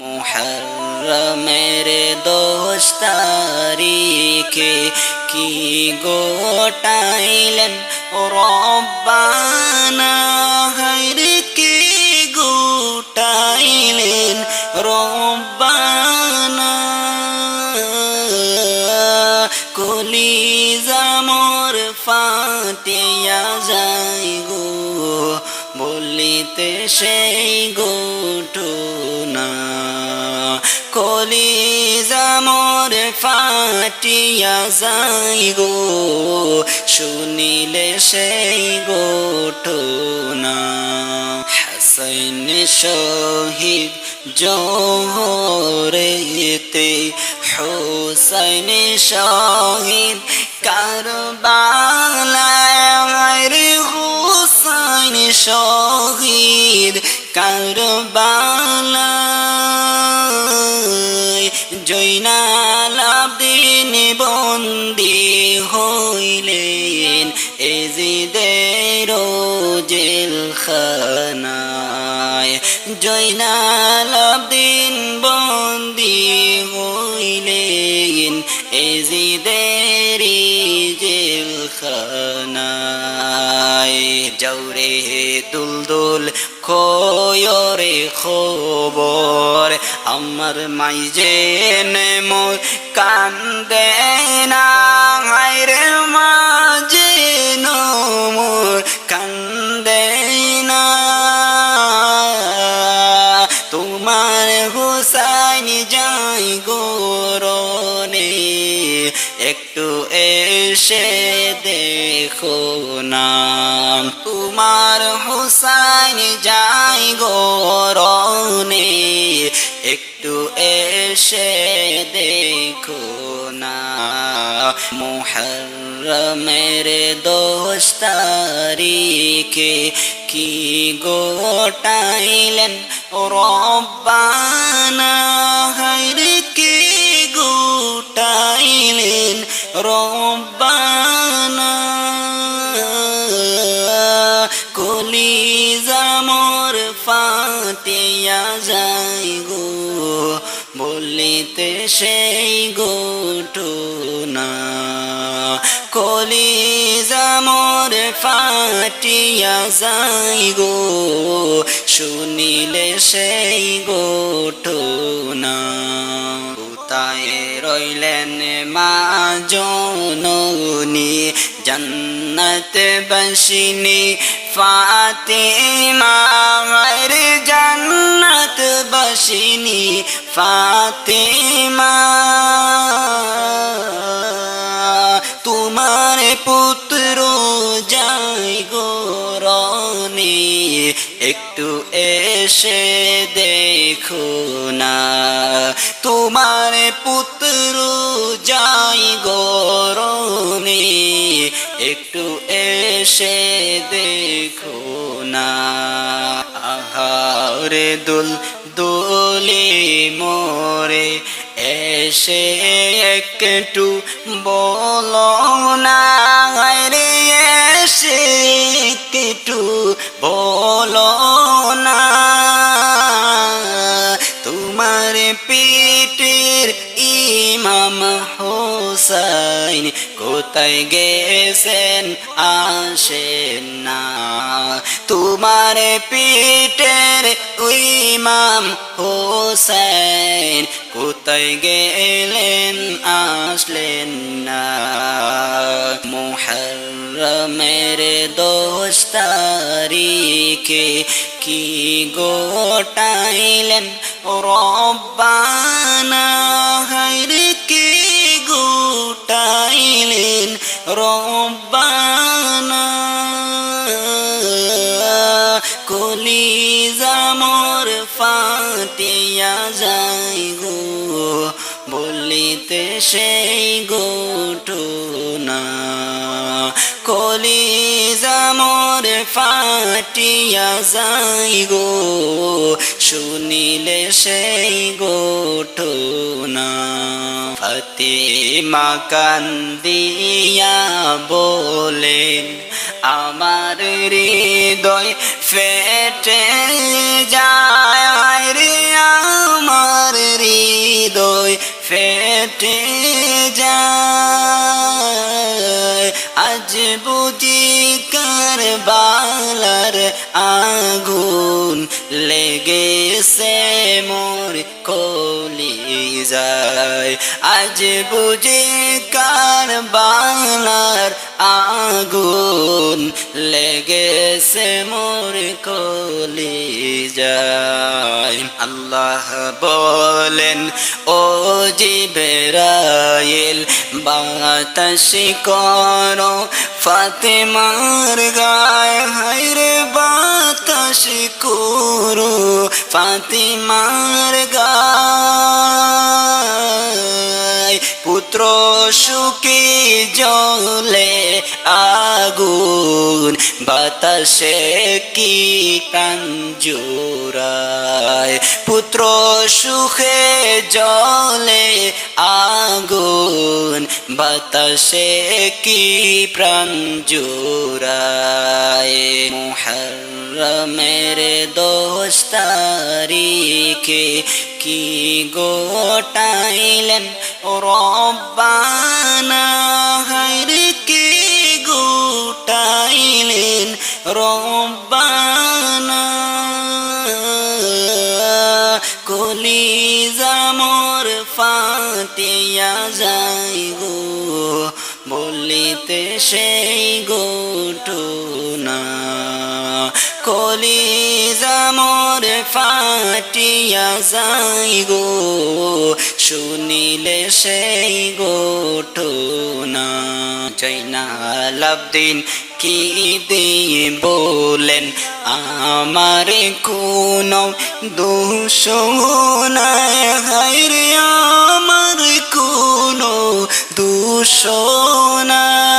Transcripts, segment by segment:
মোহরমের দোষ তারিখে কি গোটাইলেন? রব্বানা হাইরে কি গোটাইলেন? রব্বানা, কলিজা মোর ফাটিয়া যাই গো বলিতে সেই গোটনা। কলিজা মোর ফাটিয়া যাই গো শুনিলে সেই গোটনা। হাসাইন শহীদ জোহরেতে, হুসাইন শহীদ কারবালায় শহীদ কারবালা। জৈনাল আবদিন বন্দি হইলেন এজিদের জেলখানায়। জৈনাল জৌরে দুলদুল, খোয়রে খবর। আমার মাই জেন মোর কান্দে না রে মাঝে মোর কান্দে না। তোমার হুসাইন যাই গোরনে একটু এসে দেখো না। গোরনে একটু এসে দেখো না। মোহরমের দোষ তারিখে কি গোটাইলেন রব্বানা? যাই গো বলিতে সেই গোটনা কলিজা মোর ফাটিয়া যাই গো শুনিলে সেই গোটনা কোথায় রইলেন মা জননী? জন্নত বসিনী ফাতেমা রে জন্নত বসিনী ফাতেমা। তোমার পুত্র যাই গোরনে একটু এসে দেখো না। তোমার পুত্র যাই গরমে একটু এসে দেখো না। আহারে দুল দোলে মোরে এসে একটু বলো না রে এসে একটু বলো না। তোমার পেটের ইমাম হোসাইন কোথায় গেছেন, আসেন না। তোমার পেটের ইমাম হোসাইন কোথায় গেলেন, আসলেন না? মোহরমের দোষ তারিখে কি গোটাইলেন? রব্বানা হাইরে কে গোটাইলেন? রব্বানা ফাটিয়া যাই গো, বলিতে সেই গোটনা কলিজা মোর ফাটিয়া যাই গো, শুনিলে সেই গোটনা ফতিমা কান্দিয়া বলেন, আমার হৃদয় ফেটে যায় রে। কেটে যায়। আজ কারবালার আগুন লেগেছে মোর কলি যায়। আজ বুঝি কারবালার আগুন লেগেছে মোর কলি যায়। আল্লাহ বলেন ও জিবেরাইল, বাতাসি করো। ফাতেমার গায় হাইরে বাতাসি করো। ফাতেমার গায় পুত্র সুখী জলে আগুন, বাতাসে কি জোড়ায়। পুত্র সুখে জলে আগুন, বাতাসে কি প্রাণ জোড়ায়? মুহরমের দোষ তারিখে কি গোটাইলেন রব্বানা? হাইরে কি গোটাইলেন রব্বানা? ফাটিয়া যাই গো বলিতে সেই গোটনা কলি জামর ফাটিয়া যাই গো শুনিলে সেই গোটনা জৈনালাবদিন কি দিয়ে বলেন, আমার কোন দোষ নাই, হায়রে আমার কোন দোষ নাই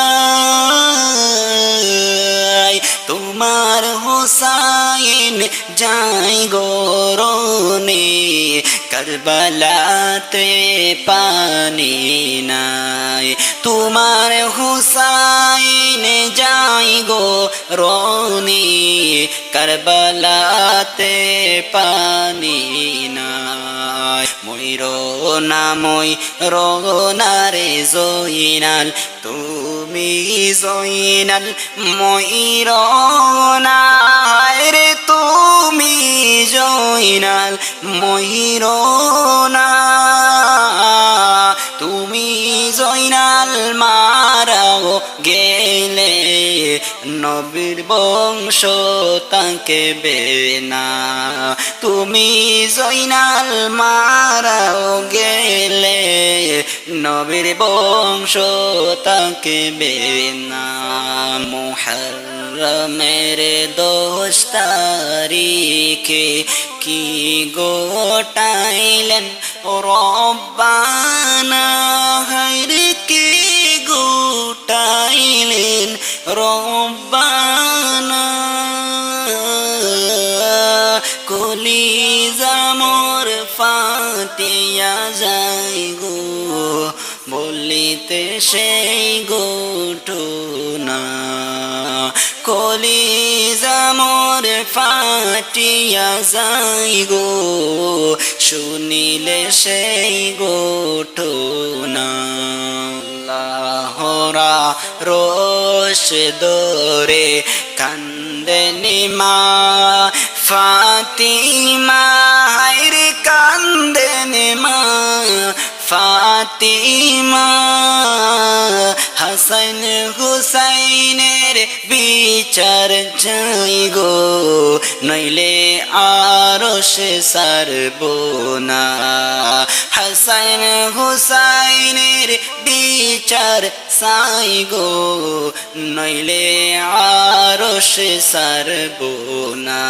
তোমার হোসাইন যাই গরনে করবলাতে পানি নাই। তোমার হুসাইন যাই গো রনি করবলাতে পানি নাই। ময়ূর নামই রোনারে জইনাল তুমি জইনাল ময়ূর রে তুমি জইনাল ময়ূর তুমি বংশ তাকে বেনা। তুমি জইনাল মারাও গেলে, নবীর বংশ তাকে বেনা। মুহরমের দোষ তারিখে কি গোটাইলেন রব্বানা? হাইরে কি গোটাইলেন রব্বানা যাই গো বলিতে সেই গোটনা কলি জামর ফাটিয়া যাই গো শুনিলে সেই গোটনা লাহরা রোশ দরে কান্দেনি মা, ফাতিমা ফাতিমা হাসান হুসাইনের বিচার চাই গো নইলে আরও সে সারব না। হাসান হুসাইনের বিচার সাই গো, নইলে আরও সে সারব না।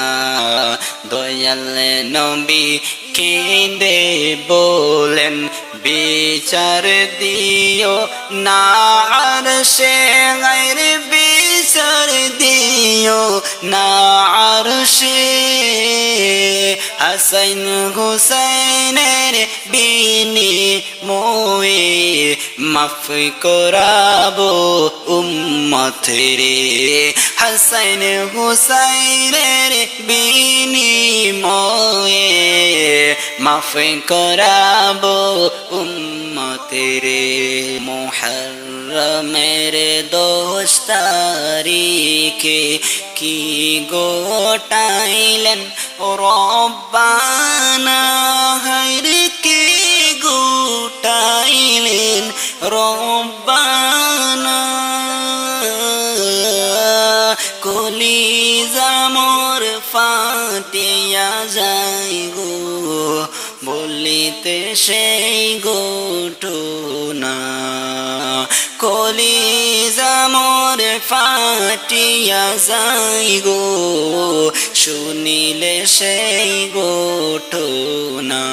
দয়াল নবী কেঁদে বলেন, বিচার দিও না। আর সে গাইর বিচার দিও না। সে হাসাইন হুসাইনের বিনি মোয়ে মাফ করাবো উম্মত রে হাসাইন হুসাইনের বিনি মোয়ে মাফ করাবো উম্মতেরে মোহরমের দোষ তারিখে কি গোটাইলেন রব্বানা? জামর ফাটিয়া যাই গো, বলিতে সেই গোটনা কলি জামর ফাটিয়া যাই গো, শুনিলে সেই গোটনা